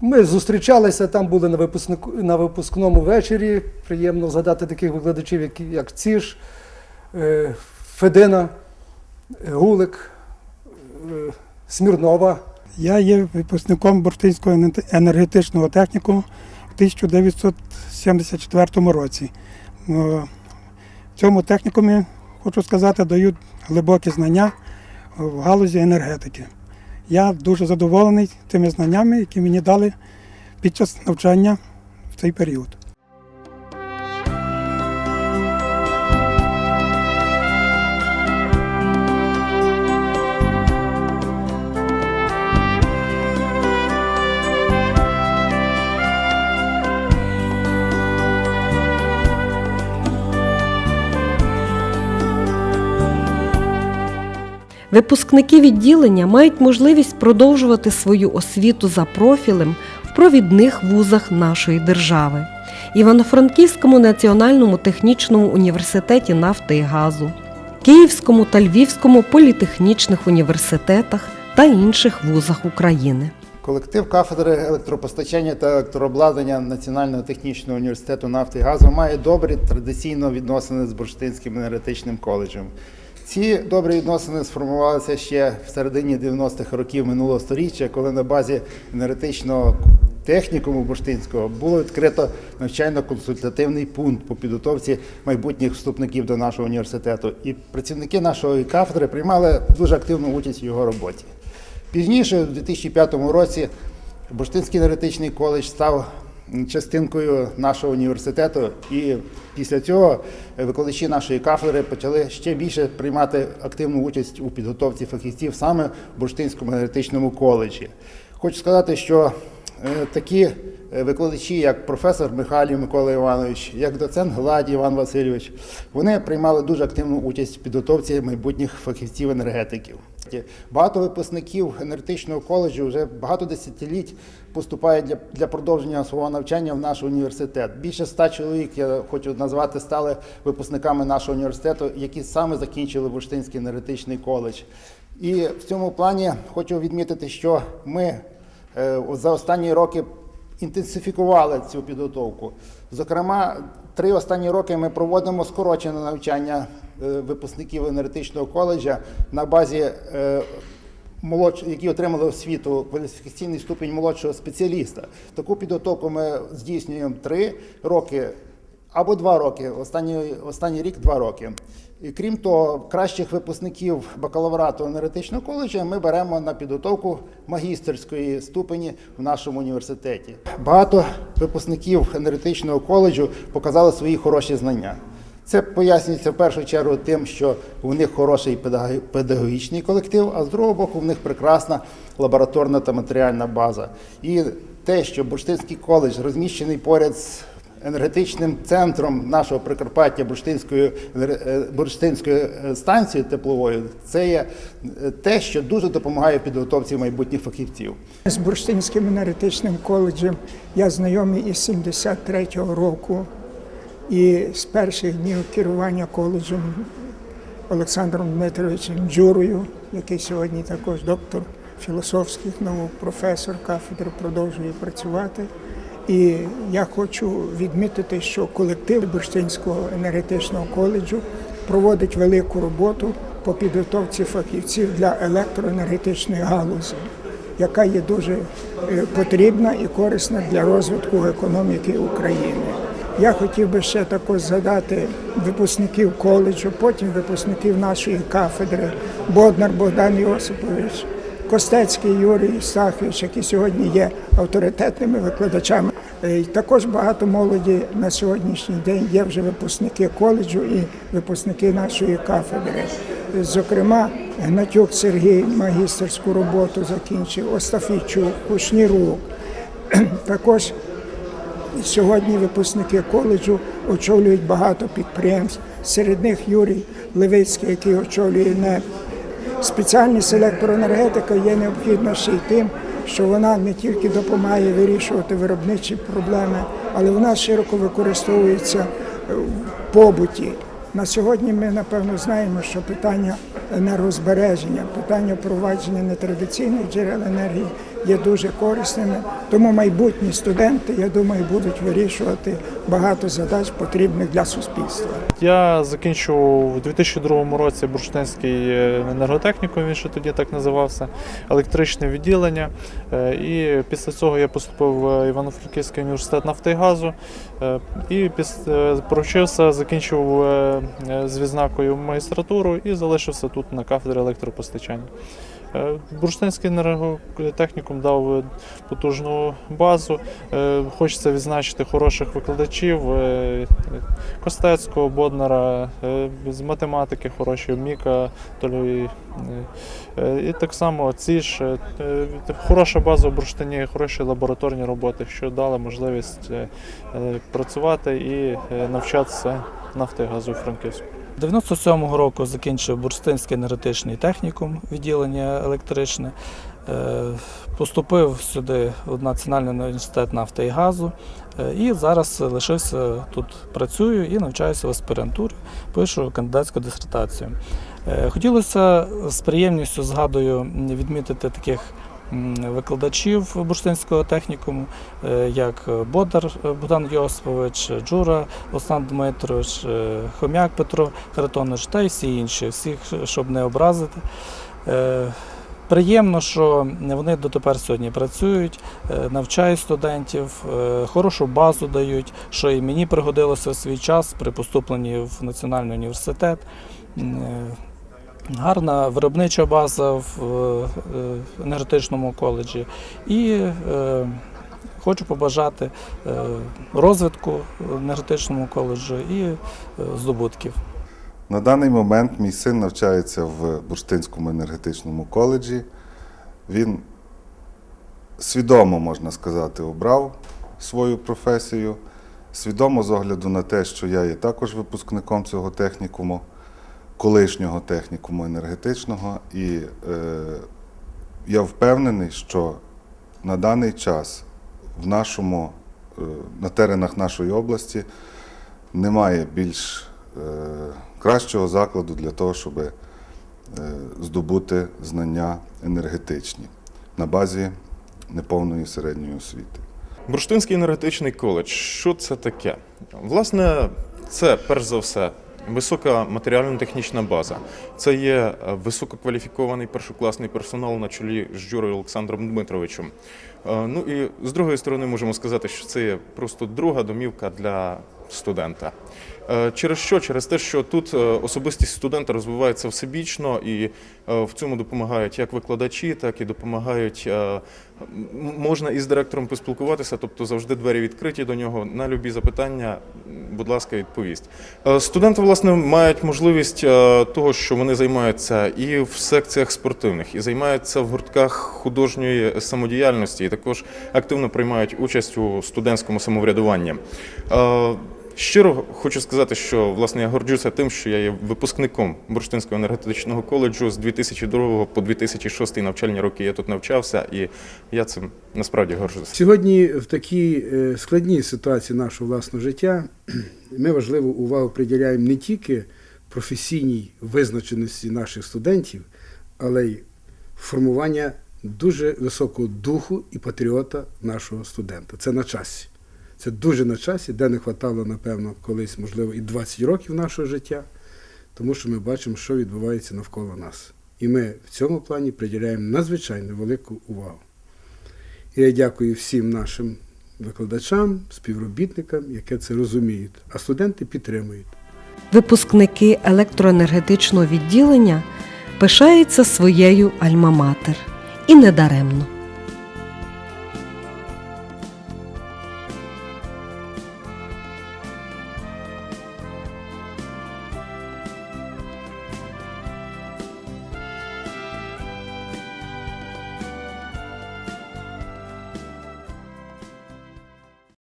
Ми зустрічалися, там були на, випускнику, на випускному вечорі. Приємно згадати таких викладачів, як, як Ціш, е, Федина, е, Гулик, е, Смірнова. Я є випускником Бурштинського ене- енергетичного технікуму в 1974 році. В цьому технікумі, хочу сказати, дають глибокі знання в галузі енергетики. Я дуже задоволений тими знаннями, які мені дали під час навчання в цей період. Випускники відділення мають можливість продовжувати свою освіту за профілем в провідних вузах нашої держави, Івано-Франківському національному технічному університеті нафти і газу, Київському та Львівському політехнічних університетах та інших вузах України. Колектив кафедри електропостачання та електрообладнання Національного технічного університету нафти і газу має добрі традиційно відносини з Бурштинським енергетичним коледжем. Ці добрі відносини сформувалися ще в середині 90-х років минулого століття, коли на базі енергетичного технікуму Бурштинського було відкрито навчально-консультативний пункт по підготовці майбутніх вступників до нашого університету. І працівники нашої кафедри приймали дуже активну участь в його роботі. Пізніше, у 2005 році, Бурштинський енергетичний коледж став частинкою нашого університету, і після цього викладачі нашої кафедри почали ще більше приймати активну участь у підготовці фахівців саме в Бурштинському енергетичному коледжі. Хочу сказати, що е, такі е, викладачі, як професор Михайлів Микола Іванович, як доцент Гладій Іван Васильович, вони приймали дуже активну участь в підготовці майбутніх фахівців енергетиків. Багато випускників енергетичного коледжу вже багато десятиліть поступають для, для продовження свого навчання в наш університет. Більше ста чоловік, я хочу назвати, стали випускниками нашого університету, які саме закінчили Бурштинський енергетичний коледж. І в цьому плані хочу відмітити, що ми е, за останні роки інтенсифікували цю підготовку. Зокрема, три останні роки ми проводимо скорочене навчання випускників енергетичного коледжа на базі е, молодш... які отримали освіту кваліфікаційний ступінь молодшого спеціаліста. Таку підготовку ми здійснюємо три роки або два роки. Останній, останній рік два роки. І крім того, кращих випускників бакалаврату енергетичного коледжа ми беремо на підготовку магістерської ступені в нашому університеті. Багато випускників енергетичного коледжу показали свої хороші знання. Це пояснюється в першу чергу тим, що у них хороший педагогічний колектив, а з другого боку, в них прекрасна лабораторна та матеріальна база. І те, що Бурштинський коледж розміщений поряд з енергетичним центром нашого Прикарпаття Бурштинською е, Бурштинською е, станцією тепловою, це є е, те, що дуже допомагає підготовці майбутніх фахівців. З Бурштинським енергетичним коледжем я знайомий із 73-го року і з перших днів керування коледжем Олександром Дмитровичем Джурою, який сьогодні також доктор філософських наук, професор кафедри, продовжує працювати. І я хочу відмітити, що колектив Бурштинського енергетичного коледжу проводить велику роботу по підготовці фахівців для електроенергетичної галузі яка є дуже е, потрібна і корисна для розвитку економіки України. Я хотів би ще також згадати випускників коледжу, потім випускників нашої кафедри Боднар Богдан Йосипович, Костецький Юрій Євстахович, які сьогодні є авторитетними викладачами. Е, Також багато молоді на сьогоднішній день є вже випускники коледжу і випускники нашої кафедри. Зокрема, Гнатюк Сергій магістерську роботу закінчив, Остафійчук, Кушнірук. Також сьогодні випускники коледжу очолюють багато підприємств. Серед них Юрій Левицький, який очолює НЕП. Спеціальність електроенергетика є необхідна ще й тим, що вона не тільки допомагає вирішувати виробничі проблеми, але вона широко використовується е, в побуті. На сьогодні ми напевно знаємо, що питання енергозбереження, питання впровадження нетрадиційних джерел енергії є дуже корисними. Тому майбутні студенти, я думаю, будуть вирішувати багато задач, потрібних для суспільства. Я закінчив у 2002 році бурштинський е, енерготехнікум, він ще тоді так називався, електричне відділення. Е, І після цього я поступив в Івано-Франківський університет нафти і газу. Е, І провчився, закінчив е, е, з відзнакою магістратуру і залишився тут на кафедрі електропостачання. Е, Бурштинський енерготехнікум дав е, потужну базу. Е, Хочеться відзначити хороших викладачів. Костецького, Боднара, з математики хороші, Міка, Толі. І так само е, е, Хороша база в бурштині, хороші лабораторні роботи, що дали можливість працювати і навчатися нафти газу Франківську. 97-го року закінчив Бурштинський енергетичний технікум, відділення електричне. Е, Поступив сюди в Національний університет нафти і газу. Е, І зараз лишився тут працюю і навчаюся в аспірантурі, пишу кандидатську дисертацію. Е, Хотілося з приємністю згадую відмітити таких викладачів бурштинського технікуму, е, як Бодар Богдан Йосипович, Джура Олександр Дмитрович, е, Хомяк Петро Харитонович та й всі інші, всіх, щоб не образити. Е, Приємно, що вони дотепер сьогодні працюють, е, навчають студентів, е, хорошу базу дають, що і мені пригодилося в свій час при поступленні в Національний університет. Гарна виробнича база в е, е, енергетичному коледжі. І е, хочу побажати розвитку енергетичному коледжі і здобутків. На даний момент мій син навчається в Бурштинському енергетичному коледжі. Він свідомо, можна сказати, обрав свою професію. Свідомо з огляду на те, що я є також випускником цього технікуму, колишнього технікуму енергетичного. І е, я впевнений, що на даний час в нашому, е, на теренах нашої області немає більш е, кращого закладу для того, щоб е, здобути знання енергетичні на базі неповної середньої освіти. Бурштинський енергетичний коледж. Що це таке? Власне, це перш за все висока матеріально-технічна база. Це є е, висококваліфікований першокласний персонал на чолі з Журою Олександром Дмитровичем. Е, Ну і з другої сторони можемо сказати, що це просто друга домівка для студента. Е, Через що? Через те, що тут е, особистість студента розвивається всебічно, і е, в цьому допомагають як викладачі, так і допомагають. Можна із директором поспілкуватися, тобто завжди двері відкриті до нього. На любі запитання, будь ласка, відповість. Студенти, власне, мають можливість того, що вони займаються і в секціях спортивних, і займаються в гуртках художньої самодіяльності, і також активно приймають участь у студентському самоврядуванні. Щиро хочу сказати, що власне я горджуся тим, що я є випускником Бурштинського енергетичного коледжу з 2002 по 2006 навчальні роки. Я тут навчався, і я цим насправді горжуся. Сьогодні в такій е, складній ситуації нашого власного життя ми важливу увагу приділяємо не тільки професійній визначеності наших студентів, але й формування дуже високого духу і патріота нашого студента. Це на часі. Це дуже на часі, де не хватало, напевно, колись, можливо, і 20 років нашого життя, тому що ми бачимо, що відбувається навколо нас. І ми в цьому плані приділяємо надзвичайно велику увагу. І я дякую всім нашим викладачам, співробітникам, які це розуміють, а студенти підтримують. Випускники електроенергетичного відділення пишаються своєю альма-матер. І недаремно.